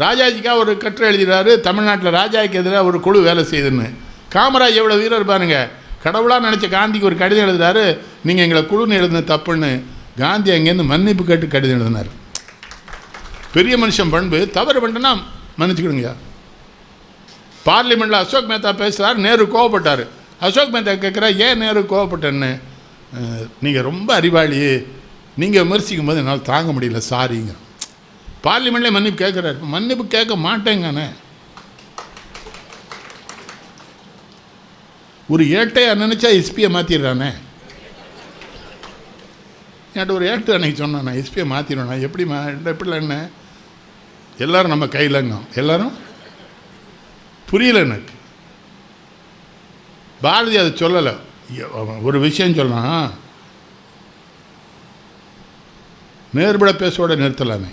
ராஜாஜிக்காக ஒரு கட்டுரை எழுதிடுறாரு தமிழ்நாட்டில் ராஜாவுக்கு எதிராக ஒரு குழு வேலை செய்யுதுன்னு. காமராஜ் எவ்வளோ வீரர் இருப்பாருங்க கடவுளாக நினச்ச காந்திக்கு ஒரு கடிதம் எழுதுறாரு நீங்கள் எங்களை குழுன்னு எழுதுன தப்புன்னு. காந்தி அங்கேருந்து மன்னிப்பு கேட்டு கடிதம் எழுதினார். பெரிய மனுஷன் பண்பு தவறு பண்ணிட்டேன்னா மன்னிச்சுக்கிடுங்க. பார்லிமெண்ட்டில் அசோக் மேத்தா பேசுகிறார் நேரு கோவப்பட்டார். அசோக் மேத்தா கேட்குறா ஏன் நேரு கோவப்பட்டேன்னு? நீங்கள் ரொம்ப அறிவாளி. நீங்கள் விமர்சிக்கும் போது என்னால் தாங்க முடியல சாரிங்க. பார்லிமெண்ட்லேயே மன்னிப்பு கேட்குறாரு மன்னிப்பு கேட்க மாட்டேங்கண்ணே. ஒரு ஏட்டையாக நினச்சா எஸ்பியை மாற்றிடுறானே என்கிட்ட ஒரு ஏட்டு அன்னைக்கு சொன்னான் நான். எஸ்பியை மாற்றிடுவேண்ணா எப்படிம்மா எப்படிலாம் என்ன? எல்லாரும் நம்ம கையிலங்க. எல்லோரும்? புரியல எனக்கு. பாரதி அதை சொல்லலை. அவன் ஒரு விஷயம் சொல்லலாம். நேர்பட பேசோட நிறுத்தலாமே.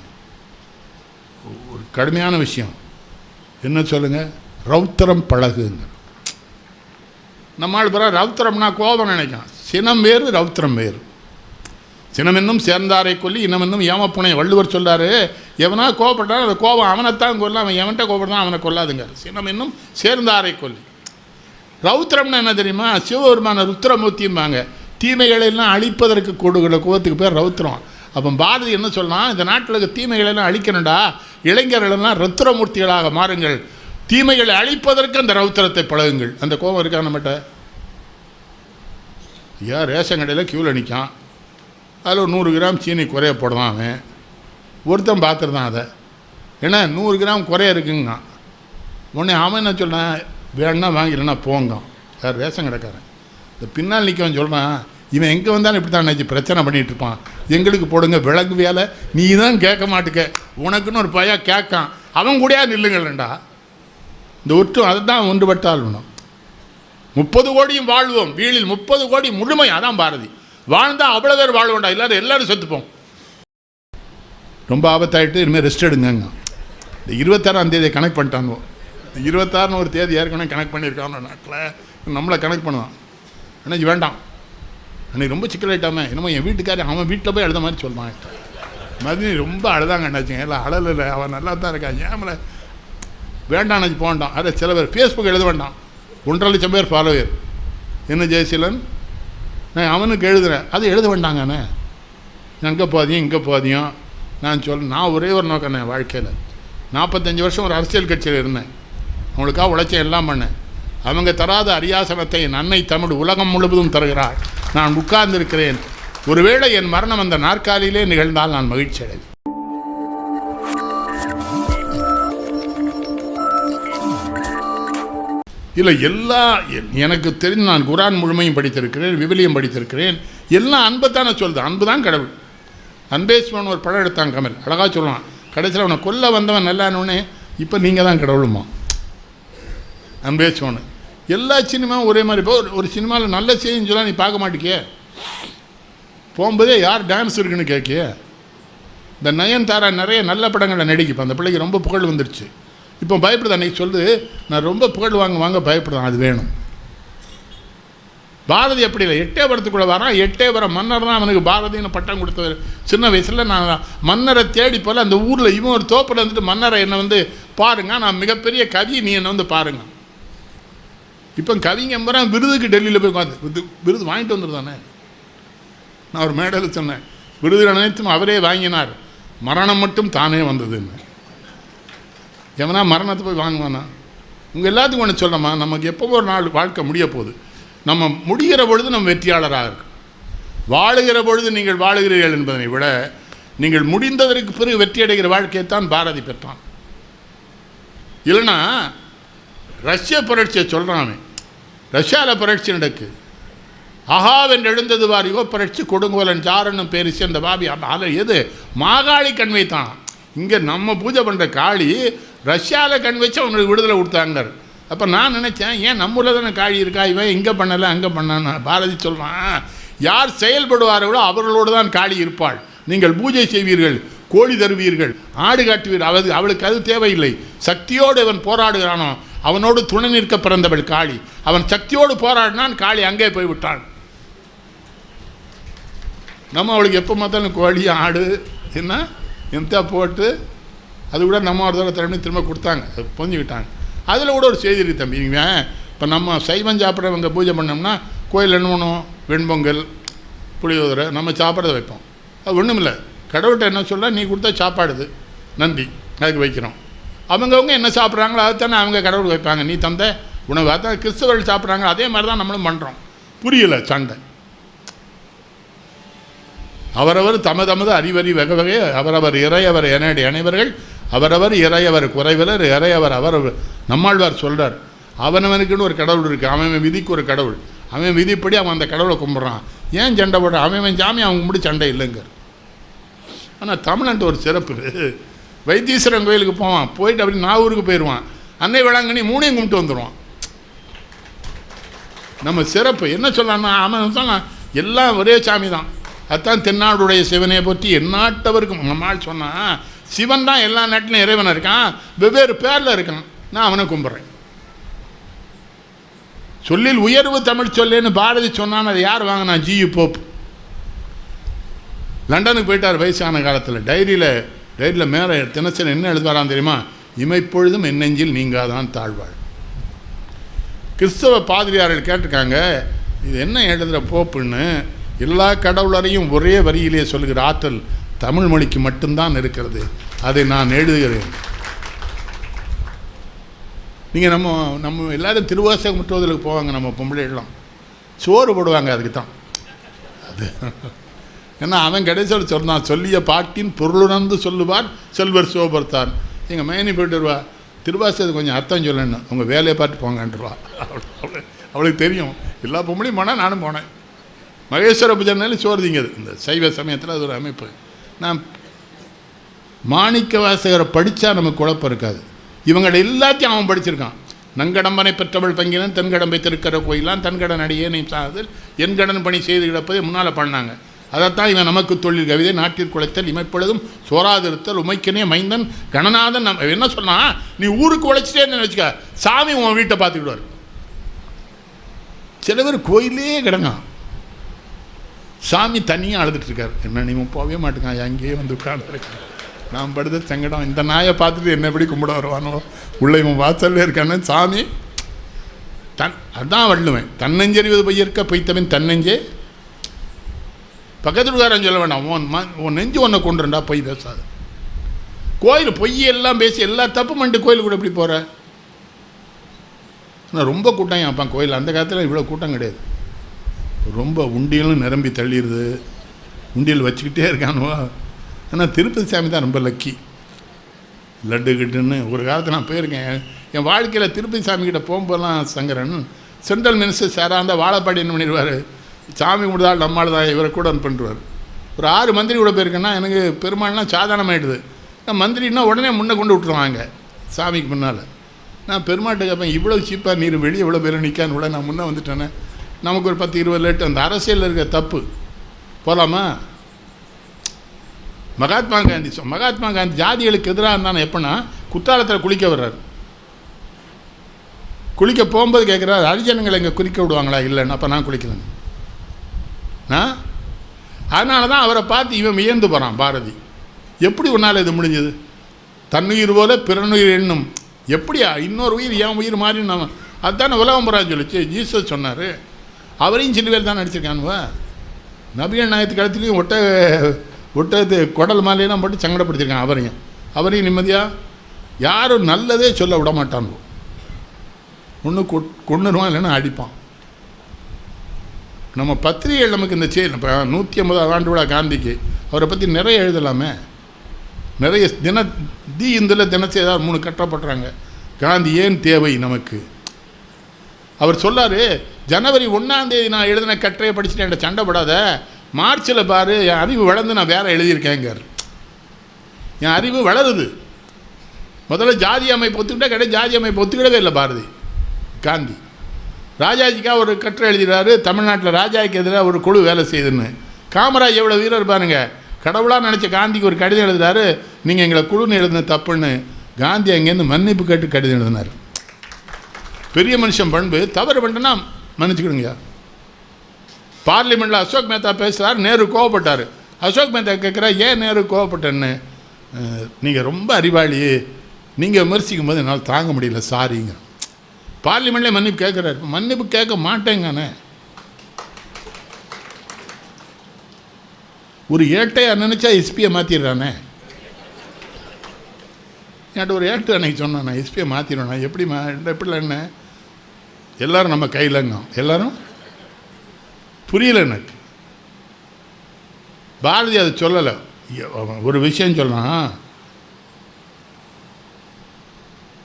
கடுமையான விஷயம். என்ன சொல்லுங்கள் ரௌத்திரம் பழகுங்க நம்மால் பிற ரௌத்திரம்னா கோபம் நினைக்கும் சினம் வேறு ரௌத்திரம் வேறு. சினம் என்னும் சேர்ந்தாரை கொல்லி இனம் என்னும் ஏமப்புனை வள்ளுவர் சொல்றாரு எவனா கோபப்பட்டான் அந்த கோபம் அவனைத்தான் கொல்ல அவன் எவன்கிட்ட கோபப்பட்டான் அவனை கொல்லாதுங்க சினம் என்னும் சேர்ந்தாரை கொல்லி. ரௌத்திரம்னா என்ன தெரியுமா? சிவபெருமான ருத்ரமூர்த்திம்பாங்க. தீமைகளை எல்லாம் அழிப்பதற்கு கூடுகிற கோபத்துக்கு பேர் ரௌத்திரம் அப்போ பாரதி என்ன சொல்லலாம் இந்த நாட்டில் இருக்க தீமைகளெல்லாம் அழிக்கணும்டா. இளைஞர்கள் ருத்ரமூர்த்திகளாக மாறுங்கள். தீமைகளை அழிப்பதற்கு அந்த ரௌத்திரத்தை பழகுங்கள். அந்த கோபம் இருக்கா நம்மகிட்ட? ஐயா ரேஷன் கடையில் க்யூவில் நிற்கான் அதில் ஒரு நூறு கிராம் சீனி குறைய போடுவான் அவன். ஒருத்தன் பார்த்துருந்தான் அதை. ஏன்னா நூறு கிராம் குறைய இருக்குங்க. உடனே அவன் என்ன சொல்கிறேன் வேணா வாங்கிடலன்னா போங்க. யார்? ரேஷன் கடைக்காரன். இந்த பின்னால் நிற்கவன் சொல்கிறான் இவன் எங்கே வந்தாலும் இப்படி தான் நினச்சி பிரச்சனை பண்ணிகிட்டு இருப்பான். எங்களுக்கு போடுங்க விளக்கு வேலை. நீ தான் கேட்க மாட்டுக்க. உனக்குன்னு ஒரு பையன் கேட்கான். அவன் கூடயா நில்லுங்களேண்டா இந்த ஒற்று அதை தான் ஒன்றுபட்டால் வேணும் முப்பது கோடியும் வாழ்வோம். வீழில் முப்பது கோடி முழுமை அதான் பாரதி. வாழ்ந்தால் அவ்வளோ பேர் வாழ்வோண்டா இல்லாத எல்லோரும் செத்துப்போம். ரொம்ப ஆபத்தாயிட்டு இனிமேல் ரெஸ்ட் எடுங்கங்க. இந்த இருபத்தாறாம் தேதியை கனெக்ட் பண்ணிட்டாங்க இந்த இருபத்தாறுன்னு ஒரு தேதி ஏற்கனவே கனெக்ட் பண்ணியிருக்காங்க நாட்டில். நம்மளை கனெக்ட் பண்ணுவான். அன்னைக்கு வேண்டாம். அன்னைக்கு ரொம்ப சிக்கலாயிட்டாமே என்னமோ என் வீட்டுக்காரன் அவன் வீட்டில் போய் எழுத மாதிரி சொல்லுவான். மதினி ரொம்ப அழுதாங்க அண்ணாச்சிங்க இல்லை அழல அவன் நல்லா தான் இருக்கான் ஏமலை வேண்டாம் அண்ணாச்சி போகண்டாம் அதை சில பேர் ஃபேஸ்புக் எழுத வேண்டாம். ஒன்றரை லட்சம் பேர் ஃபாலோவர் என்ன ஜெயசீலன்? நான் அவனுக்கு எழுதுறேன். அது எழுத வேண்டாங்கண்ணே அங்கே போதியும் இங்கே போதியும் நான் சொல்ல நான் ஒரே ஒரு நோக்கண்ணே வாழ்க்கையில். நாற்பத்தஞ்சு வருஷம் ஒரு அரசியல் கட்சியில் இருந்தேன். அவங்களுக்காக உழைச்சேன் எல்லாம் பண்ணேன். அவங்க தராத அரியாசனத்தை நன்னை தமிழ் உலகம் முழுவதும் தருகிறாள் நான் உட்கார்ந்திருக்கிறேன். ஒருவேளை என் மரணம் அந்த நாற்காலியிலே நிகழ்ந்தால் நான் மகிழ்ச்சி அடைவேன். இல்லை எல்லா எனக்கு தெரிந்து நான் குரான் முழுமையும் படித்திருக்கிறேன் விவிலியம் படித்திருக்கிறேன். எல்லாம் அன்பைத்தானே சொல்லுது அன்பு தான் கடவுள். அன்பேஸ்வரன் ஒரு படம் எடுத்தான் கமல். அழகாக சொல்லுவான். கடைசியில் அவனை கொல்ல வந்தவன் நல்லானோடனே இப்போ நீங்கள் தான் கடவுளுமா அன்பேஸ்வரன் எல்லா சினிமாவும் ஒரே மாதிரி. இப்போ ஒரு- சினிமாவில் நல்ல செய்தின்னு சொல்ல நீ பார்க்க மாட்டேக்கே போகும்போதே யார் டான்ஸ் இருக்குன்னு கேட்கிய? இந்த நயன்தாரா நிறைய நல்ல படங்களை நடிக்கப்போ அந்த பிள்ளைக்கு ரொம்ப புகழ் வந்துடுச்சு இப்போ பயப்படுது. அன்றைக்கி சொல்லுது நான் ரொம்ப புகழ் வாங்க வாங்க பயப்படுறேன். அது வேணும். பாரதி அப்படி இல்லை. எட்டே வரத்துக்குள்ளே வரான். எட்டே வர மன்னர் தான் அவனுக்கு பாரதின்னு பட்டம் கொடுத்தவர். சின்ன வயசில் நான் மன்னரை தேடி போல அந்த ஊரில் இவன் ஒரு தோப்பில் வந்துட்டு மன்னரை என்னை வந்து பாருங்க. நான் மிகப்பெரிய கவி நீ என்னை வந்து பாருங்கள் இப்போ கவிங்க விருதுக்கு டெல்லியில் போய் உட்காந்து விருது விருது வாங்கிட்டு வந்துருந்தானே நான் ஒரு மேடையில் சொன்னேன் விருது அனைத்தும் அவரே வாங்கினார் மரணம் மட்டும் தானே வந்ததுன்னு. எவனா மரணத்தை போய் வாங்குவானா? உங்கள் எல்லாத்துக்கும் ஒன்று சொல்லமா நமக்கு எப்போ ஒரு நாள் வாழ்க்கை முடிய போகுது. நம்ம முடிகிற பொழுது நம்ம வெற்றியாளராக இருக்கும் வாழுகிற பொழுது நீங்கள் வாழுகிறீர்கள் என்பதனை விட நீங்கள் முடிந்ததற்கு பிறகு வெற்றி அடைகிற வாழ்க்கையைத்தான் பாரதி பெற்றான். இல்லைன்னா ரஷ்ய புரட்சியை சொல்கிறான் ரஷ்யாவில் புரட்சி நடக்கு. அகாவென்று எழுந்தது வார் யுவ புரட்சி கொடுங்கோலன் சாரனும் பேரிச்சு அந்த பாபி. அதில் எது? மாகாளி கண் வைத்தான் இங்கே நம்ம பூஜை பண்ணுற காளி ரஷ்யாவில் கண் வச்சு அவனுக்கு விடுதலை கொடுத்தாங்க அப்போ நான் நினச்சேன் ஏன் நம்ம ஊரில் தானே காளி இருக்கா? இவன் இங்கே பண்ணலை அங்கே பண்ணான்னு. பாரதி சொல்கிறான் யார் செயல்படுவார்களோ அவர்களோடு தான் காளி இருப்பாள். நீங்கள் பூஜை செய்வீர்கள் கோழி தருவீர்கள் ஆடு காட்டுவீர்கள் அவளுக்கு அவளுக்கு அது தேவையில்லை. சக்தியோடு இவன் போராடுகிறானோ அவனோடு துணை நிற்க பிறந்தவள் காளி. அவன் சக்தியோடு போராடினான் காளி அங்கே போய் விட்டான் நம்ம அவளுக்கு எப்போ பார்த்தாலும் கோழி ஆடு என்ன எந்த போட்டு அது கூட நம்ம ஒரு தடவை திறமையை திரும்ப கொடுத்தாங்க. அது புரிஞ்சுக்கிட்டாங்க. அதில் கூட ஒரு செய்தி இருக்கு தம்பி. இவன் இப்போ நம்ம சைவம் சாப்பிட்றவங்க பூஜை பண்ணோம்னா கோயில் என்ன பண்ணுவோம் வெண்பொங்கல் புளியோதரை நம்ம சாப்பிட்றத வைப்போம். அது ஒன்றும் இல்லை கடவுள்கிட்ட என்ன சொல்ல நீ கொடுத்தா சாப்பாடுது. நன்றி. அதுக்கு வைக்கிறோம். அவங்கவுங்க என்ன சாப்பிட்றாங்களோ அதுதானே அவங்க கடவுளுக்கு வைப்பாங்க. நீ தந்த உணவு அதான் கிறிஸ்தவர்கள் சாப்பிட்றாங்க அதே மாதிரி தான் நம்மளும் பண்ணுறோம் புரியலை சண்டை. அவரவர் தம தமது அறிவறி வகை வகை அவரவர் இறையவர் எனடி அனைவர்கள் அவரவர் இறையவர் குறைவலர் இறையவர் அவர் நம்மாழ்வார் சொல்கிறார் அவனவனுக்குன்னு ஒரு கடவுள் இருக்குது அவன் விதிக்கு ஒரு கடவுள் அவன் விதிப்படி அவன் அந்த கடவுளை கும்பிட்றான். ஏன் சண்டை போடுறான் அவன் சாமி அவன் கும்பிட்டு சண்டை இல்லைங்கிறார் ஆனால் தமிழ்நாட்டு ஒரு சிறப்பு. வைத்தீஸ்வரன் கோயிலுக்கு போவான் போயிட்டு அப்படி நாகூருக்கு போயிடுவான் அன்னை வேளாங்கண்ணி மூணையும் கும்பிட்டு வந்துடுவான் நம்ம சிறப்பு. என்ன சொல்லலாம்னா அவன் சொன்னான் எல்லாம் ஒரே சாமி தான் அதுதான் தென்னாடுடைய சிவனை பற்றி எந்நாட்டவருக்கும் நம்மால் சொன்னான் சிவன் தான் எல்லா நாட்டிலும் இறைவனாக இருக்கான். வெவ்வேறு பேரில் இருக்கான். நான் அவனை கும்பிட்றேன். சொல்லில் உயர்வு தமிழ் சொல்லுன்னு பாரதி சொன்னான் அதை யார் வாங்கினா? G U Pope. லண்டனுக்கு போயிட்டார் வயசான காலத்தில். டைரியில் டைரியில் மேலே தினசரி என்ன எழுதுவாரான் தெரியுமா? இமைப்பொழுதும் என் நெஞ்சில் நீங்காதான் தாழ்வாள். கிறிஸ்தவ பாதிரியார்கள் கேட்டிருக்காங்க இது என்ன எழுதுகிற போப்புன்னு எல்லா கடவுளரையும் ஒரே வரியிலே சொல்லுகிற ஆற்றல் தமிழ் மொழிக்கு மட்டும்தான் இருக்கிறது. அதை நான் எழுதுகிறேன். நீங்கள் நம்ம நம்ம எல்லாரும் திருவாசகம் முற்றுவதற்கு போவாங்க நம்ம பொம்பளைலாம் சோறு போடுவாங்க அதுக்கு தான் அது. ஏன்னா அவன் கடைசியில் சொன்னான் சொல்லிய பாட்டின் பொருளுணர்ந்து சொல்லுவார் செல்வர் சோபர்த்தான். எங்கள் மேனி போயிட்டு வருவா திருவாசகத்துக்கு கொஞ்சம் அர்த்தம் சொல்லணும். உங்கள் வேலையை பார்த்து போங்கன்றவா. அவளுக்கு அவளுக்கு தெரியும். எல்லா பொம்பளையும் போனால் நானும் போனேன். மகேஸ்வர பூஜைனாலும் சோறுதிங்க அது இந்த சைவ சமயத்தில் அது ஒரு அமைப்பு. நான் மாணிக்க வாசகரை படித்தா நமக்கு குழப்பம் இருக்காது. இவங்களை எல்லாத்தையும் அவன் படிச்சிருக்கான். நங்கடம்பனை பெற்றவள் பங்கினன் தென்கடம்பை திருக்கிற கோயிலாம் தன்கடன் அடியே நீ என் கடன் பணி செய்து கிடப்பதை முன்னால் பண்ணாங்க. அதைத்தான் இவன் நமக்கு தொழில். கவிதை நாட்டில் குலைத்தல் இமைப்பொழுதும் சோராதிருத்தல் உமைக்கனே மைந்தன் கணநாதன் நம்ம என்ன சொன்னா நீ ஊருக்கு உழைச்சிட்டே வச்சுக்க சாமி உன் வீட்டை பார்த்துக்கிடுவார் சில பேர் கோயிலே கிடங்கான் சாமி தனியாக அழுதுட்டு இருக்காரு. என்ன நீ போகவே மாட்டேங்கான் அங்கேயே வந்து உட்காந்துருக்கேன் நான் படுத்த சங்கடம் இந்த நாயை பார்த்துட்டு என்ன எப்படி கும்பிட வருவானோ? உள்ள இவன் வாசல்ல இருக்கானே சாமி. தன் அதான் வள்ளுவேன். தன்னஞ்செறிவது பையற்க பொய்த்தவன் தன்னெஞ்சே பக்கத்து வீட்டுக்காரன் சொல்ல வேண்டாம் உன் ம உன் நெஞ்சு ஒன்றை கொண்டுருண்டா பொய் பேசாது. கோயில் பொய் எல்லாம் பேசி எல்லா தப்பு பண்ணிட்டு கோயில் கூட எப்படி போகிற ஆனால் ரொம்ப கூட்டம் அப்பா? கோயில் அந்த காலத்தில் இவ்வளோ கூட்டம் கிடையாது. ரொம்ப உண்டியலும் நிரம்பி தள்ளிடுது உண்டியல் வச்சுக்கிட்டே இருக்கானுவா ஆனால் திருப்பதி சாமி தான் ரொம்ப லக்கி லட்டு கிட்டுன்னு ஒரு காலத்தில் நான் போயிருக்கேன். என் வாழ்க்கையில் திருப்பதி சாமி கிட்ட போகும்போதெல்லாம் சங்கரன் சென்ட்ரல் மினிஸ்டர் சாராக இருந்தால் வாழைப்பாடி என்ன பண்ணிடுவார்? சாமி கும்பிடுதால் நம்மால் தான் இவரை கூட பண்ணுறாரு ஒரு ஆறு மந்திரி கூட போயிருக்கேன்னா எனக்கு பெருமாள்னா சாதாரணமாயிடுது. நான் மந்திரின்னா உடனே முன்னே கொண்டு விட்டுருவாங்க சாமிக்கு முன்னால் நான் பெருமாட்டை கேட்பேன் இவ்வளோ சீப்பாக நீர் வெளியே இவ்வளோ பேர் நிற்கான்னு கூட நான் முன்னே வந்துட்டேனே. நமக்கு ஒரு பத்து இருபது லேட்டு அந்த அரசியலில் இருக்க தப்பு. போகலாமா மகாத்மா காந்தி சொ மகாத்மா காந்தி ஜாதிகளுக்கு எதிராக இருந்தானே எப்படின்னா குற்றாலத்தில் குளிக்க வர்றார். குளிக்க போகும்போது கேட்குறாரு ஹரிஜனங்களை இங்கே குளிக்க விடுவாங்களா? இல்லைன்னு. அப்போ நான் குளிக்கிறேன். அதனால தான் அவரை பார்த்து இவன் வியந்து போகிறான் பாரதி. எப்படி உன்னால் இது முடிஞ்சது? தன்னுயிர் போல பிறனுயிர் எண்ணும் எப்படியா? இன்னொரு உயிர் என் உயிர் மாதிரி நம்ம அதுதானே உலகம் புறான்னு சொல்லிச்சு. ஜீசஸ் சொன்னார். அவரையும் சிலுவையில் தான் நடிச்சிருக்கானுவா நபிகள் நாயத்து காலத்துலேயும் ஒட்ட ஒட்டது குடல் மாலையெல்லாம் போட்டு சங்கடப்படுத்திருக்கான் அவரையும். அவரையும் நிம்மதியாக யாரும் நல்லதே சொல்ல விட மாட்டானோ ஒன்று கொண்டுருவான் இல்லைன்னா அடிப்பான். நம்ம பத்திரிகைகள் நமக்கு இந்த செயல் இப்போ நூற்றி ஐம்பதாவது ஆண்டு விழா காந்திக்கு அவரை பற்றி நிறைய எழுதலாமே. நிறைய தின தி இந்தில் தினசரி ஏதாவது மூணு கட்டப்படுறாங்க காந்தி ஏன் தேவை நமக்கு? அவர் சொல்லார் ஜனவரி ஒன்றாந்தேதி நான் எழுதின கட்டுரையை படிச்சுட்டு என்கிட்ட சண்டை படாத. மார்ச்சில் பாரு என் அறிவு வளர்ந்து நான் வேற எழுதியிருக்கேங்கார் என் அறிவு வளருது. முதல்ல ஜாதி அமைப்பு ஒத்துக்கிட்டா கிடையாது ஜாதி அமைப்பு ஒத்துக்கிடவே இல்லை பாரதி. காந்தி. ராஜாஜிக்காக ஒரு கட்டுரை எழுதுகிறாரு தமிழ்நாட்டில் ராஜாஜிக்கு எதிராக ஒரு குழு வேலை செய்யுதுன்னு. காமராஜ் எவ்வளோ வீரர் பாருங்க கடவுளாக நினச்ச காந்திக்கு ஒரு கடிதம் எழுதுறாரு நீங்கள் எங்களை குழுன்னு எழுதுன தப்புன்னு. காந்தி அங்கேருந்து மன்னிப்பு கேட்டு கடிதம் எழுதினார். பெரிய மனுஷன் பண்பு தவறு பண்ணிட்டேன்னா மன்னிச்சுக்கிடுங்கய்யா பார்லிமெண்ட்டில் அசோக் மேத்தா பேசுகிறார் நேரு கோவப்பட்டார். அசோக் மேத்தா கேட்குறா ஏன் நேரு கோவப்பட்டேன்னு? நீங்கள் ரொம்ப அறிவாளி. நீங்கள் விமர்சிக்கும் போது என்னால் தாங்க முடியல சாரிங்க பார்லிமெண்ட்லேயே மன்னிப்பு கேட்குறாரு. மன்னிப்பு கேட்க மாட்டேங்கண்ணே ஒரு ஏட்டையாக நினச்சா எஸ்பியை மாற்றிடுறானே என்கிட்ட ஒரு ஏட்டு அன்னைக்கு சொன்னேன் நான் எஸ்பியை மாற்றிடுவேன் எப்படி மா எப்படில என்ன? எல்லாரும் நம்ம கையிலங்க எல்லாரும்? புரியல எனக்கு. பாரதி அதை சொல்லலை. ஒரு விஷயம் சொல்லலாம்.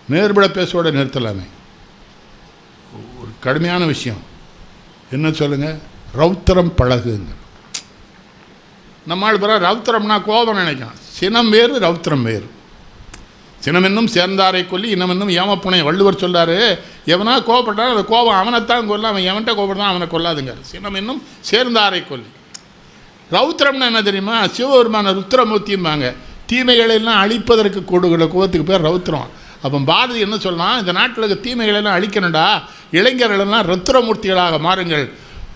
நேர்பட பேசோட நிறுத்தலாமே. கடுமையான விஷயம். என்ன சொல்லுங்கள் ரௌத்திரம் பழகுங்க நம்மால் பிற ரௌத்திரம்னா கோபம் நினைக்கும் சினம் வேறு ரௌத்திரம் வேறு. சினம் என்னும் சேர்ந்தாரை கொல்லி இனம் என்னும் ஏமப்புனை வள்ளுவர் சொல்றாரு எவனா கோபப்பட்டான் அந்த கோபம் அவனைத்தான் கொல்ல அவன் எவன்கிட்ட கோபப்பட்டான் அவனை கொல்லாதுங்க சினம் என்னும் சேர்ந்தாரை கொல்லி. ரௌத்திரம்னா என்ன தெரியுமா? சிவபெருமான ருத்ரமூர்த்தியும்பாங்க தீமைகளை எல்லாம் அழிப்பதற்கு கூடுகிற கோபத்துக்கு பேர் ரௌத்திரம் அப்போ பாரதி என்ன சொல்லலாம் இந்த நாட்டில் இருக்க தீமைகளை எல்லாம் அழிக்கணும்டா. இளைஞர்களெல்லாம் ரத்ரமூர்த்திகளாக மாறுங்கள்.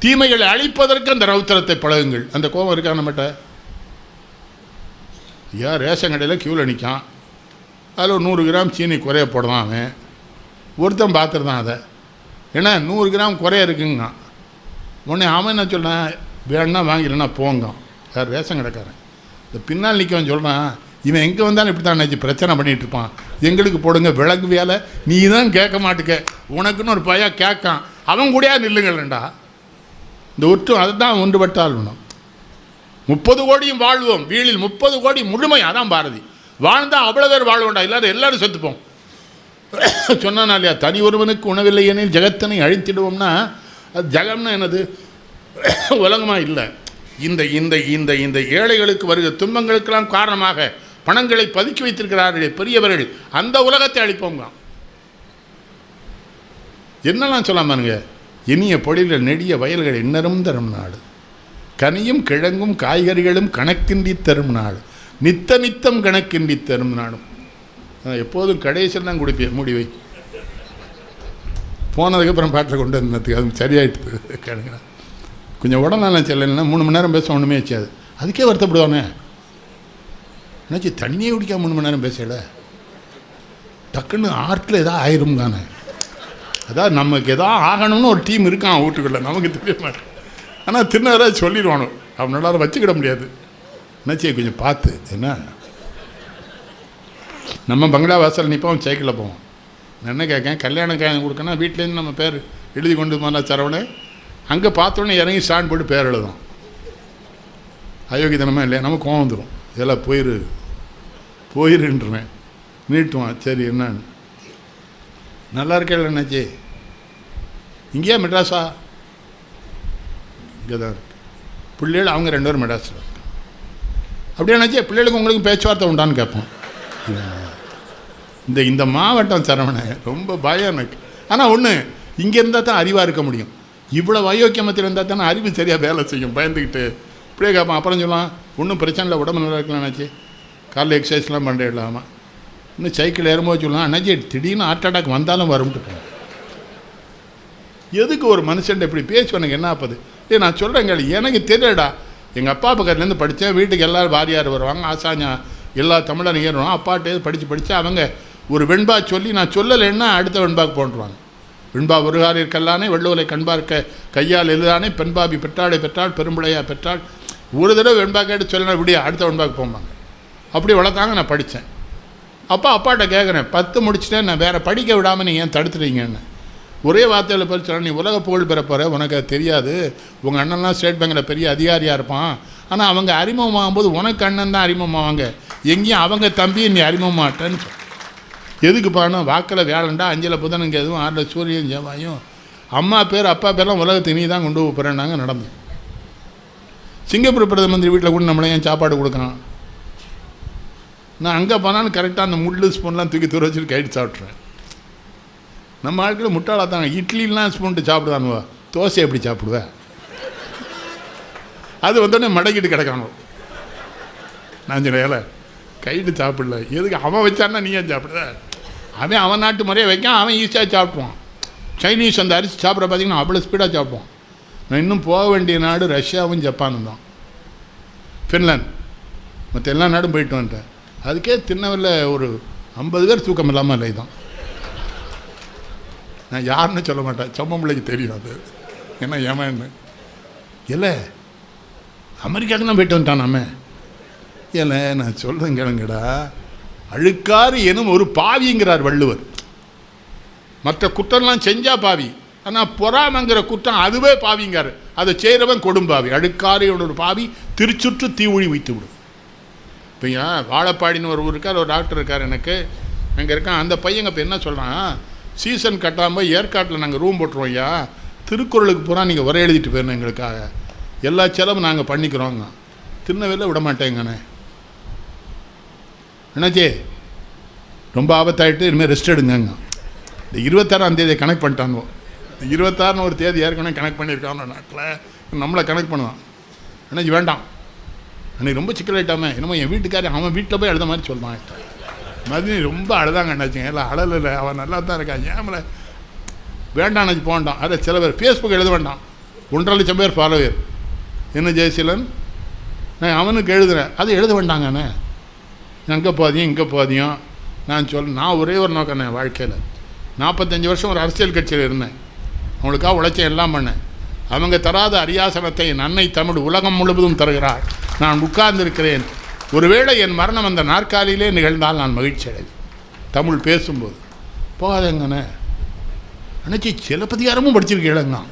தீமைகளை அழிப்பதற்கு அந்த ரௌத்திரத்தை பழகுங்கள். அந்த கோபம் இருக்கா நம்மகிட்ட? ஐயா ரேஷன் கடையில் க்யூவில் நிற்கான் அதில் ஒரு நூறு கிராம் சீனி குறைய போடுறான் அவன். ஒருத்தன் பார்த்துருந்தான் அதை. ஏன்னா நூறு கிராம் குறைய இருக்குங்க உடனே அவன் என்ன சொல்கிறேன் வேணா வாங்கிடனா போங்க யார் ரேஷன் கடைக்காரன். இந்த பின்னால் நிற்கவன் சொல்கிறான் இவன் எங்கே வந்தாலும் இப்படி தான் நினச்சி பிரச்சனை பண்ணிகிட்டு இருப்பான். எங்களுக்கு போடுங்க விளக்கு வேலை. நீ தான் கேட்க மாட்டுக்க. உனக்குன்னு ஒரு பையன் கேட்கான். அவன் கூடயா நில்லுங்களேண்டா இந்த ஒற்று அதுதான் ஒன்றுபட்டால் வேணும் முப்பது கோடியும் வாழ்வோம். வீழில் முப்பது கோடி முழுமை அதான் பாரதி. வாழ்ந்தால் அவ்வளோ பேர் வாழ்வோண்டா இல்லாத எல்லாரும் செத்துப்போம். சொன்னானா இல்லையா தனி ஒருவனுக்கு உணவில்லை எனில் ஜெகத்தனை அழித்திடுவோம்னா அது ஜெகம்னா என்னது? உலகமாக இல்லை. இந்த இந்த இந்த இந்த ஏழைகளுக்கு வருகிற துன்பங்களுக்கெல்லாம் காரணமாக பணங்களை பதுக்கி வைத்திருக்கிறார்களே பெரியவர்கள். அந்த உலகத்தை அழிப்போங்க என்னெல்லாம் சொல்லாம இனிய பொழில நெடிய வயல்கள் இன்னரும் தரும் நாடு கனியும் கிழங்கும் காய்கறிகளும் கணக்கின்றி தரும் நாடு நித்த நித்தம் கணக்கின்றி தரும் நாடும் எப்போதும் கடைசியில் தான் குடிப்பேன் முடிவை போனதுக்கப்புறம் பாட்டில் கொண்டு வந்ததுக்கு அது சரியாயிட்டு கேளுங்க. கொஞ்சம் உடனே செல்லலைன்னா மூணு மணி நேரம் பேச ஒன்றுமே வச்சாது அதுக்கே வருத்தப்படுவானே. என்னாச்சு தண்ணியே குடிக்காம மூணு மணி நேரம் பேசல? டக்குன்னு ஆர்ட்டில் ஏதாவது ஆயிரும் தானே அதான் நமக்கு எதாவது ஆகணும்னு ஒரு டீம் இருக்கான் வீட்டுக்குள்ளே நமக்கு தெரிய மாட்டேன் ஆனால் தின்னவரை சொல்லிடுவானோ. அவனால வச்சுக்கிட முடியாது. என்னாச்சு கொஞ்சம் பார்த்து என்ன? நம்ம பங்களா வாசல் நிற்போம் சைக்கிளில் போவோம் நான் என்ன கேட்கேன்? கல்யாண காயம் கொடுக்கணும் வீட்டிலேருந்து நம்ம பேர் எழுதி கொண்டு போனா சரவணே அங்கே பார்த்தோன்னே இறங்கி ஸ்டாண்ட் போட்டு பேர் எழுதும் அயோக்கியத்தனமாக இல்லையா? நமக்கு கோவம் வந்துடும் இதெல்லாம் போயிரு. போயிருன்றேன். நீட்டுவான். சரி என்னன்னு நல்லா இருக்கல என்னாச்சு இங்கேயா மெட்ராஸா? இங்கே தான் இருக்கு. பிள்ளைகள் அவங்க ரெண்டு பேரும் மெட்ராஸில் இருக்கு அப்படியே என்னாச்சு பிள்ளைகளுக்கு உங்களுக்கு பேச்சுவார்த்தை உண்டான்னு கேட்போம். இந்த இந்த மாவட்டம் சரவண ரொம்ப பயம் எனக்கு. ஆனால் ஒன்று இங்கே இருந்தால் தான் அறிவாக இருக்க முடியும். இவ்வளோ வயோக்கியமத்தில் இருந்தால் தானே அறிவு சரியாக வேலை செய்யும். பயந்துக்கிட்டு இப்படியே கேட்பான் அப்புறம் சொல்லலாம். ஒன்றும் பிரச்சனை இல்லை. உடம்பு நல்லா இருக்கலாம் அண்ணாச்சி? காலைல எக்ஸசைஸ்லாம் பண்ணுறே இல்லாமல் இன்னும் சைக்கிள் ஏறும்போது சொல்லலாம் அண்ணாச்சி திடீர்னு ஹார்ட் அட்டாக் வந்தாலும் வரும்ட்டு எதுக்கு ஒரு மனுஷன் இப்படி பேசுவ எனக்கு என்ன ஆப்பது? ஏ நான் சொல்கிறேங்க எனக்கு தெரியடா எங்கள் அப்பா பக்கத்துலேருந்து படித்தேன் வீட்டுக்கு எல்லாரும் வாரியார் வருவாங்க ஆசாஞ்சா எல்லா தமிழன் ஏறுவாங்க அப்பாட்டே படித்து படித்து அவங்க ஒரு வெண்பா சொல்லி நான் சொல்லலைன்னா அடுத்த வெண்பாக்கு போன்றுவாங்க. வெண்பா ஒருகாரில் கல்லானே வெள்ளுவலை கண்பார்க்க கையால் எழுதானே பெண்பாபி பெற்றாடை பெற்றாள் பெரும்புடையா பெற்றாள். ஒரு தடவை வெண்பா கேட்டு சொல்லினா விடியா அடுத்த வெண்பாக்கு போவாங்க அப்படி வளர்த்தாங்க நான் படித்தேன். அப்பா அப்பாட்ட கேட்குறேன் பத்து முடிச்சுட்டேன் நான் வேறு படிக்க விடாமல் நீங்கள் ஏன் தடுத்துட்டீங்கன்னு? ஒரே வார்த்தையில் படிச்சா நீ உலக புகழ் பெற போகிற உனக்கு அது தெரியாது. உங்கள் அண்ணன்லாம் ஸ்டேட் பேங்கில் பெரிய அதிகாரியாக இருப்பான். ஆனால் அவங்க அறிமுகமாகும் போது உனக்கு அண்ணன் தான் அறிமுகமாவாங்க. எங்கேயும் அவங்க தம்பி நீ அறிமுகமாட்டேன்னு எதுக்கு பாடணும் வாக்கில் வேலைண்டா அஞ்சில் புதனுங்க எதுவும் ஆறில் சூரியன் ஜெவாயும் அம்மா பேர் அப்பா பேர்லாம் உலகத்தை நீ தான் கொண்டு போகிறேன்னாங்க நடந்து சிங்கப்பூர் பிரதம மந்திரி வீட்டில் கூட நம்மளே ஏன் சாப்பாடு கொடுக்குறான்? நான் அங்கே போனாலும் கரெக்டாக அந்த முள்ளு ஸ்பூன்லாம் தூக்கி தூர வச்சுட்டு கைட்டு சாப்பிட்றேன் நம்ம ஆட்கள் முட்டாளாக தாங்க இட்லிலாம் ஸ்பூன்ட்டு சாப்பிடுவானுவா? தோசை எப்படி சாப்பிடுவ? அது வந்தோடனே மடக்கிட்டு கிடக்கானோ நான் சொன்னேன் ஏல கைட்டு சாப்பிடல. எதுக்கு அவன் வச்சான்னா நீ ஏன் சாப்பிடுற அவன் அவன் நாட்டு முறையை வைக்கான் அவன் ஈஸியாக சாப்பிடுவான் சைனீஸ் அந்த அரிசி சாப்பிட பார்த்தீங்கன்னா அவ்வளோ ஸ்பீடாக சாப்பிடுவான். நான் இன்னும் போக வேண்டிய நாடு ரஷ்யாவும் ஜப்பானும் தான் ஃபின்லாந்து மற்ற எல்லா நாடும் போயிட்டு வந்துட்டேன். அதுக்கே திண்ணவில் ஒரு ஐம்பது பேர் தூக்கம் இல்லாமல் இல்லை தான் நான் யாருன்னு சொல்ல மாட்டேன். சொம்மம்பிள்ளைக்கு தெரியும் அது. என்ன ஏமான்னு இல்லை அமெரிக்காவுக்கு தான் போயிட்டு வந்துட்டான் நாம. இல்லை நான் சொல்கிறேன் கேளுங்கடா. அழுக்காறு எனும் ஒரு பாவிங்கிறார் வள்ளுவர். மற்ற குற்றம்லாம் செஞ்சால் பாவி. ஆனால் பொறாமங்கிற குற்றம் அதுவே பாவிங்கார் அதை செய்கிறவன் கொடும்பாவி. அழுக்காறு ஒரு பாவி திருச்சுற்று தீவுழி வைத்து விடும். இப்போ ஏன் வாழப்பாடின்னு ஒரு ஊர் இருக்கார் ஒரு டாக்டர் இருக்கார் எனக்கு. அங்கே இருக்கான். அந்த பையங்க இப்போ என்ன சொல்கிறான் சீசன் கட்டாமல் ஏற்காட்டில் நாங்கள் ரூம் போட்டுருவோம் ஐயா. திருக்குறளுக்கு பூரா நீங்கள் வர எழுதிட்டு போயிடணும் எங்களுக்காக. எல்லா செலவும் நாங்கள் பண்ணிக்கிறோங்க. திருநெல்வேலியில் விட மாட்டேங்கண்ணே. என்னாச்சே ரொம்ப ஆபத்தாயிட்டு இனிமேல் ரெஸ்ட் எடுங்கங்க. இந்த இருபத்தாறாம் தேதியை கனெக்ட் பண்ணிட்டாங்க இந்த இருபத்தாறுன்னு ஒரு தேதி ஏற்கனவே கனெக்ட் பண்ணியிருக்காங்க நாட்டில். நம்மளை கனெக்ட் பண்ணுவான். என்னாச்சு வேண்டாம். அன்னைக்கு ரொம்ப சிக்கலாயிட்டாமே என்னமோ என் வீட்டுக்காரர் அவன் வீட்டில் போய் அழுத மாதிரி சொல்லுவான். மதினி ரொம்ப அழுதாங்க அண்ணாச்சிங்க இல்லை அழலில் இல்லை அவன் நல்லா தான் இருக்கான் ஏமல வேண்டாம் அண்ணாச்சி போண்டாம் சில பேர் ஃபேஸ்புக் எழுத வேண்டாம். ஒன்றரை லட்சம் பேர் ஃபாலோவர் என்ன ஜெயசீலன்? நான் அவனுக்கு எழுதுறேன். அது எழுத வேண்டாங்கண்ணே. அங்கே போதியும் இங்கே போதியும் நான் சொல் நான் ஒரே ஒரு நோக்கம் என் வாழ்க்கையில். நாற்பத்தஞ்சு வருஷம் ஒரு அரசியல் கட்சியில் இருந்தேன். அவங்களுக்காக உழைச்சேன் எல்லாம் பண்ணேன். அவங்க தராத அரியாசனத்தை என் அன்னை தமிழ் உலகம் முழுவதும் தருகிறார் நான் உட்கார்ந்திருக்கிறேன். ஒருவேளை என் மரணம் அந்த நாற்காலியிலே நிகழ்ந்தால் நான் மகிழ்ச்சி அடைவேன் தமிழ் பேசும்போது போகாதங்கண்ணே. அன்னைக்கு சிலப்பதிகாரமும் படிச்சிருக்கீங்களா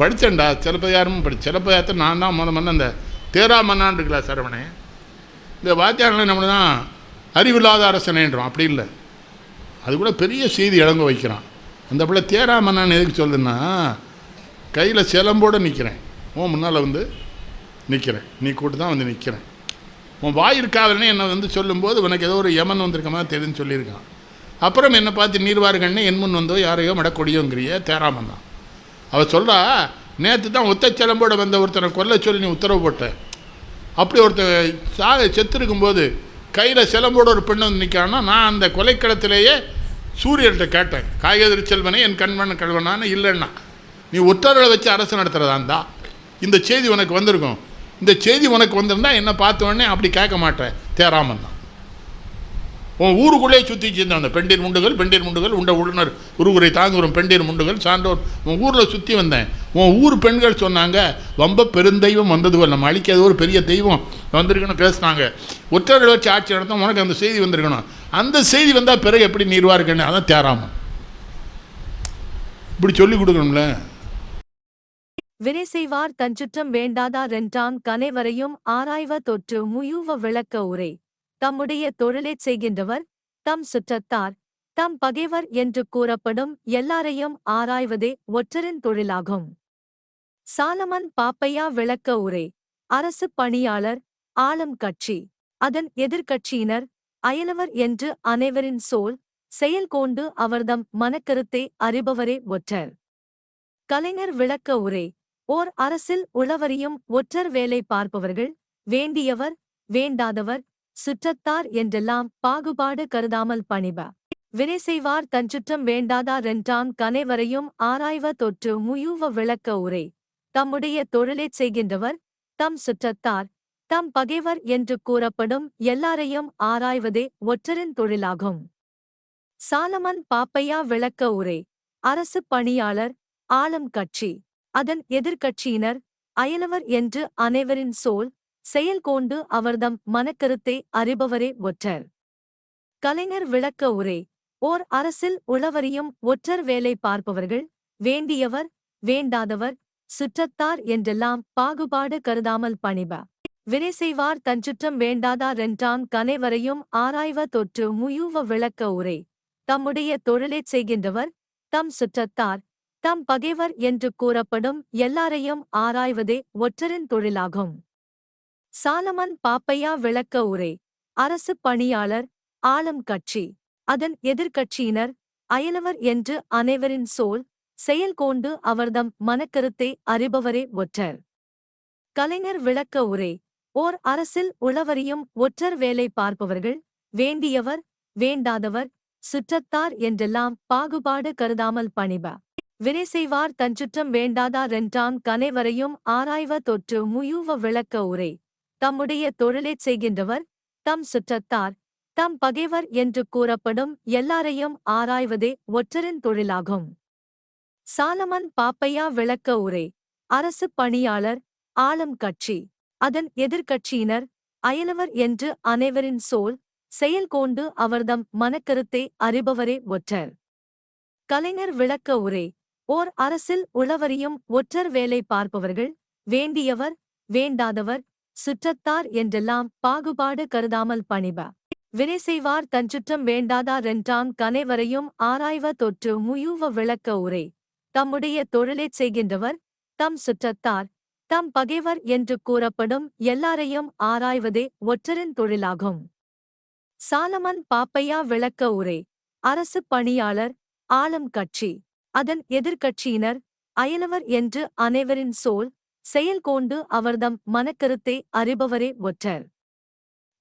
படித்தேன்டா சிலப்பதிகாரமும் படி சிலப்பதிகாரத்தை நான் தான் முத முதல்ல அந்த தேரா மன்னான் சரவணே இந்த வாத்தியாரில் நம்ம தான் அறிவில்லாத அரசனேன்றோம் அப்படி இல்லை. அது கூட பெரிய செய்தி இழங்க வைக்கிறான். அந்த பிள்ளை தேரா எதுக்கு சொல்லுன்னா கையில் சிலம்போடு நிற்கிறேன் உன் முன்னால் வந்து நிற்கிறேன் நீ கூட்டு தான் வந்து நிற்கிறேன் உன் வாயிற்காவலனே என்னை வந்து சொல்லும்போது உனக்கு ஏதோ ஒரு யமன் வந்திருக்க மாதிரி தெரியுதுன்னு சொல்லியிருக்கான். அப்புறம் என்னை பார்த்து நீர்வாருகண்ணே என் முன் வந்தோ யாரையோ மடக்கொடியோங்கிறிய தேராமன் தான் அவள் சொல்கிறா நேற்று தான் ஒத்த சிலம்போடு வந்த ஒருத்தனை கொல்ல சொல்லி நீ உத்தரவு போட்ட. அப்படி ஒருத்தன் சாக செத்துருக்கும்போது கையில் சிலம்போட ஒரு பெண் வந்து நிற்கான்னா நான் அந்த கொலைக்களத்திலேயே சூரியர்கிட்ட கேட்டேன் காய்கறி செல்வனே என் கண்மண் கழுவனான்னு இல்லைன்னா நீ உத்தரவை வச்சு அரசு நடத்துகிறதா இருந்தா இந்த செய்தி உனக்கு வந்திருக்கும். இந்த செய்தி உனக்கு வந்திருந்தா என்ன பார்த்தோன்னே அப்படி கேட்க மாட்டேன் தேராமன் தான். உன் ஊருக்குள்ளே சுற்றி சேர்ந்த அந்த பெண்டீர் முண்டுகள் பெண்டீர் முண்டுகள் உண்ட உள்ளனர் உருகுரை தாங்குறும் பெண்டீர் முண்டுகள் சான்றோர் உன் ஊரில் சுற்றி வந்தேன். உன் ஊர் பெண்கள் சொன்னாங்க ரொம்ப பெருந்தெய்வம் வந்தது நம்ம அழிக்காத ஒரு பெரிய தெய்வம் வந்திருக்குன்னு பேசுனாங்க. ஒற்றர்கள் வச்சு ஆட்சி நடத்தும் உனக்கு அந்த செய்தி வந்திருக்கணும். அந்த செய்தி வந்தால் பிறகு எப்படி நீர்வா அதான் தேராமன் இப்படி சொல்லி கொடுக்கணும்ல. வினை செய்வார் தஞ்சுற்றம் வேண்டாதாரென்றான் கனைவரையும் ஆராய்வ தொற்று முயுவ விளக்க உரை. தம்முடைய தொழிலைச் செய்கின்றவர் தம் சுற்றத்தார் தம் பகைவர் என்று கூறப்படும் எல்லாரையும் ஆராய்வதே ஒற்றரின் தொழிலாகும். சாலமன் பாப்பையா விளக்க உரை. அரசு பணியாளர் ஆளும் கட்சி. அதன் எதிர்க்கட்சியினர் அயலவர் என்று அனைவரின் சோல் செயல் கொண்டு அவர்தம் மனக்கருத்தை அறிபவரே ஒற்றர். கலைஞர் விளக்க உரை ஓர் அரசில் உளவறியும் ஒற்றர் வேலை பார்ப்பவர்கள் வேண்டியவர் வேண்டாதவர் சுற்றத்தார் என்றெல்லாம் பாகுபாடு கருதாமல் பணிப. வினை செய்வார் தஞ்சுற்றம் வேண்டாதாரென்றான் கனைவரையும் ஆராய்வ தொற்று முயூவ விளக்க உரை. தம்முடைய தொழிலைச் செய்கின்றவர் தம் சுற்றத்தார் தம் பகைவர் என்று கூறப்படும் எல்லாரையும் ஆராய்வதே ஒற்றரின் தொழிலாகும். சாலமன் பாப்பையா விளக்க உரை. அரசு பணியாளர் ஆளும் கட்சி. அதன் எதிர்க்கட்சியினர் அயலவர் என்று அனைவரின் சோல் செயல் கொண்டு அவர்தம் மனக்கருத்தை அறிபவரே ஒற்றர். கலைஞர் விளக்க உரை. ஓர் அரசில் உளவறியும் ஒற்றர் வேலை பார்ப்பவர்கள் வேண்டியவர் வேண்டாதவர் சுற்றத்தார் என்றெல்லாம் பாகுபாடு கருதாமல் பணிப வினை செய்வார் தஞ்சுற்றம் வேண்டாதாரென்றான் கனைவரையும் ஆராய்வ தொற்று முயூவ விளக்க உரை. தம்முடைய தொழிலைச் செய்கின்றவர் தம் சுற்றத்தார் தம் பகைவர் என்று கூறப்படும் எல்லாரையும் ஆராய்வதே ஒற்றரின் தொழிலாகும். சாலமன் பாப்பையா விளக்க உரை. அரசு பணியாளர் ஆளும் கட்சி. அதன் எதிர்க்கட்சியினர் அயலவர் என்று அனைவரின் சோல் செயல் கொண்டு அவர்தம் மனக்கருத்தை அறிபவரே ஒற்றர். கலைஞர் விளக்க உரை. ஓர் அரசில் உளவறியும் ஒற்றர் வேலை பார்ப்பவர்கள் வேண்டியவர் வேண்டாதவர் சுற்றத்தார் என்றெல்லாம் பாகுபாடு கருதாமல் பணிப. வினை செய்வார் தஞ்சுற்றம் வேண்டாதாரென்றான் கனைவரையும் ஆராய்வ தொற்று முயூவ விளக்க உரை. தம்முடைய தொழிலைச் செய்கின்றவர் தம் சுற்றத்தார் தம் பகைவர் என்று கூறப்படும் எல்லாரையும் ஆராய்வதே ஒற்றரின் தொழிலாகும். சாலமன் பாப்பையா விளக்க உரை. அரசு பணியாளர் ஆளும் கட்சி. அதன் எதிர்க்கட்சியினர் அயலவர் என்று அனைவரின் சோல் செயல் கொண்டு அவர்தம் மனக்கருத்தை அறிபவரே ஒற்றர். கலைஞர் விளக்க உரை ஓர் அரசில் உளவறியும் ஒற்றர் வேலை பார்ப்பவர்கள் வேண்டியவர் வேண்டாதவர் சுற்றத்தார் என்றெல்லாம் பாகுபாடு கருதாமல் பணிப. வினை செய்வார் தஞ்சுற்றம் வேண்டாதாரென்றாம் கனைவரையும் ஆராய்வ தொற்று முயூவ விளக்க உரை. தம்முடைய தொழிலைச் செய்கின்றவர் தம் சுற்றத்தார் தம் பகைவர் என்று கூறப்படும் எல்லாரையும் ஆராய்வதே ஒற்றரின் தொழிலாகும். சாலமன் பாப்பையா விளக்க உரை. அரசு பணியாளர் ஆளும் கட்சி. அதன் எதிர்க்கட்சியினர் அயலவர் என்று அனைவரின் சோல் செயல் கொண்டு அவர்தம் மனக்கருத்தை அறிபவரே ஒற்றர்.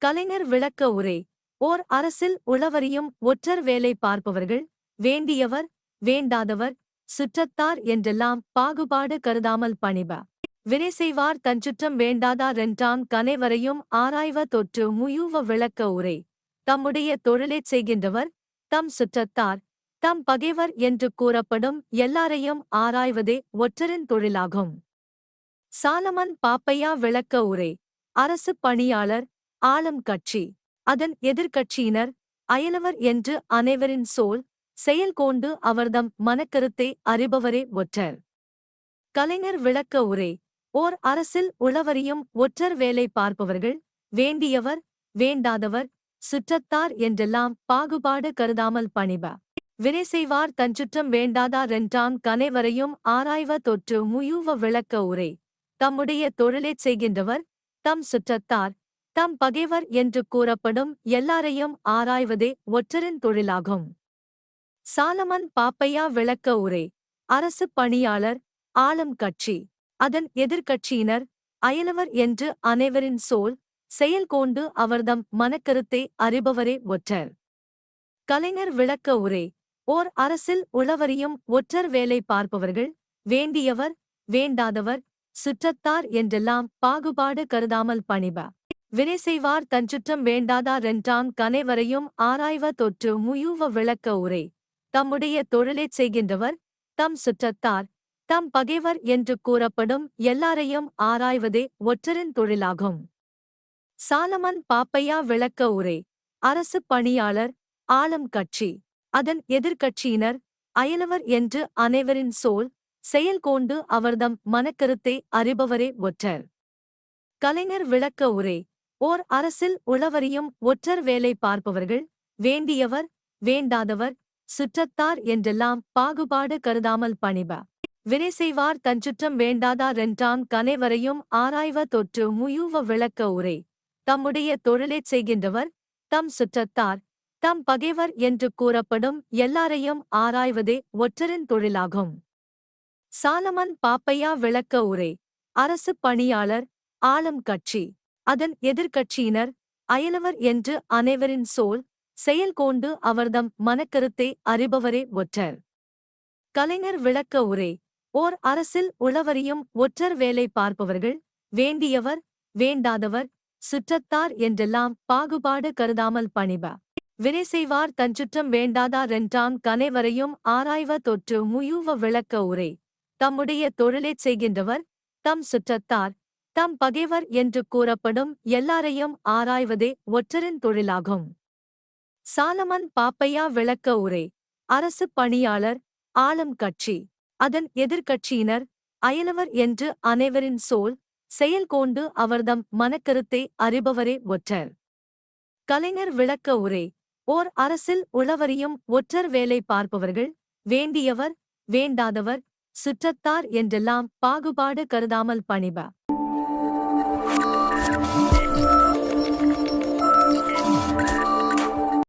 கலைஞர் விளக்க உரை. ஓர் அரசில் உளவறியும் ஒற்றர் வேலை பார்ப்பவர்கள் வேண்டியவர் வேண்டாதவர் சுற்றத்தார் என்றெல்லாம் பாகுபாடு கருதாமல் பணிப வினை செய்வார் தஞ்சுற்றம் வேண்டாதாரென்றான் கனைவரையும் ஆராய்வ தொற்று முயூவ விளக்க உரை. தம்முடைய தொழிலைச் செய்கின்றவர் தம் சுற்றத்தார் தம் பகைவர் என்று கூறப்படும் எல்லாரையும் ஆராய்வதே ஒற்றரின் தொழிலாகும். சாலமன் பாப்பையா விளக்க உரை. அரசு பணியாளர் ஆளும் கட்சி. அதன் எதிர்க்கட்சியினர் அயலவர் என்று அனைவரின் சோல் செயல் கொண்டு அவர்தம் மனக்கருத்தை அறிபவரே ஒற்றர். கலைஞர் விளக்க உரை. ஓர் அரசில் உளவறியும் ஒற்றர் வேலை பார்ப்பவர்கள் வேண்டியவர் வேண்டாதவர் சுற்றத்தார் என்றெல்லாம் பாகுபாடு கருதாமல் பணிப. வினை செய்வார் தஞ்சுற்றம் வேண்டாதாரென்றான் கனைவரையும் ஆராய்வ தொற்று முயூவ விளக்க உரை. தம்முடைய தொழிலைச் செய்கின்றவர் தம் சுற்றத்தார் தம் பகைவர் என்று கூறப்படும் எல்லாரையும் ஆராய்வதே ஒற்றரின் தொழிலாகும். சாலமன் பாப்பையா விளக்க உரை. அரசு பணியாளர் ஆளும் கட்சி. அதன் எதிர்க்கட்சியினர் அயலவர் என்று அனைவரின் சோல் செயல் கொண்டு அவர்தம் மனக்கருத்தை அறிபவரே ஒற்றர். கலைஞர் விளக்க உரை ஓர் அரசில் உளவறியும் ஒற்றர் வேலை பார்ப்பவர்கள் வேண்டியவர் வேண்டாதவர் சுற்றத்தார் என்றெல்லாம் பாகுபாடு கருதாமல் பணிப. வினை செய்வார் தஞ்சுற்றம் வேண்டாதாரென்றாம் கனைவரையும் ஆராய்வ தொற்று முயூவ விளக்க உரை. தம்முடைய தொழிலைச் செய்கின்றவர் தம் சுற்றத்தார் தம் பகைவர் என்று கூறப்படும் எல்லாரையும் ஆராய்வதே ஒற்றரின் தொழிலாகும். சாலமன் பாப்பையா விளக்க உரை. அரசு பணியாளர் ஆளும் கட்சி. அதன் எதிர்க்கட்சியினர் அயலவர் என்று அனைவரின் சோல் செயல் கொண்டு அவர்தம் மனக்கருத்தை அறிபவரே ஒற்றர். கலைஞர் விளக்க உரை. ஓர் அரசில் உளவறியும் ஒற்றர் வேலை பார்ப்பவர்கள் வேண்டியவர் வேண்டாதவர் சுற்றத்தார் என்றெல்லாம் பாகுபாடு கருதாமல் பணிப வினை செய்வார் தஞ்சுற்றம் வேண்டாதாரென்றான் கனைவரையும் ஆராய்வ தொற்று முயூவ விளக்க உரை. தம்முடைய தொழிலைச் செய்கின்றவர் தம் சுற்றத்தார் தம் பகைவர் என்று கூறப்படும் எல்லாரையும் ஆராய்வதே ஒற்றரின் தொழிலாகும். சாலமன் பாப்பையா விளக்க உரை. அரசு பணியாளர் ஆளும் கட்சி. அதன் எதிர்க்கட்சியினர் அயலவர் என்று அனைவரின் சோல் செயல் கொண்டு அவர்தம் மனக்கருத்தை அறிபவரே ஒற்றர். கலைஞர் விளக்க உரை. ஓர் அரசில் உளவறியும் ஒற்றர் வேலை பார்ப்பவர்கள் வேண்டியவர் வேண்டாதவர் சுற்றத்தார் என்றெல்லாம் பாகுபாடு கருதாமல் பணிப. வினை செய்வார் தஞ்சுற்றம் வேண்டாதாரென்றான் கனைவரையும் ஆராய்வ தொற்று முயூவ விளக்க உரை. தம்முடைய தொழிலைச் செய்கின்றவர் தம் சுற்றத்தார் தம் பகைவர் என்று கூறப்படும் எல்லாரையும் ஆராய்வதே ஒற்றரின் தொழிலாகும். சாலமன் பாப்பையா விளக்க உரை. அரசு பணியாளர் ஆளும் கட்சி. அதன் எதிர்க்கட்சியினர் அயலவர் என்று அனைவரின் சோல் செயல் கொண்டு அவர்தம் மனக்கருத்தை அறிபவரே ஒற்றர். கலைஞர் விளக்க உரை ஓர் அரசில் உளவறியும் ஒற்றர் வேலை பார்ப்பவர்கள் வேண்டியவர் வேண்டாதவர் சுற்றத்தார் என்றெல்லாம் பாகுபாடு கருதாமல் பணிப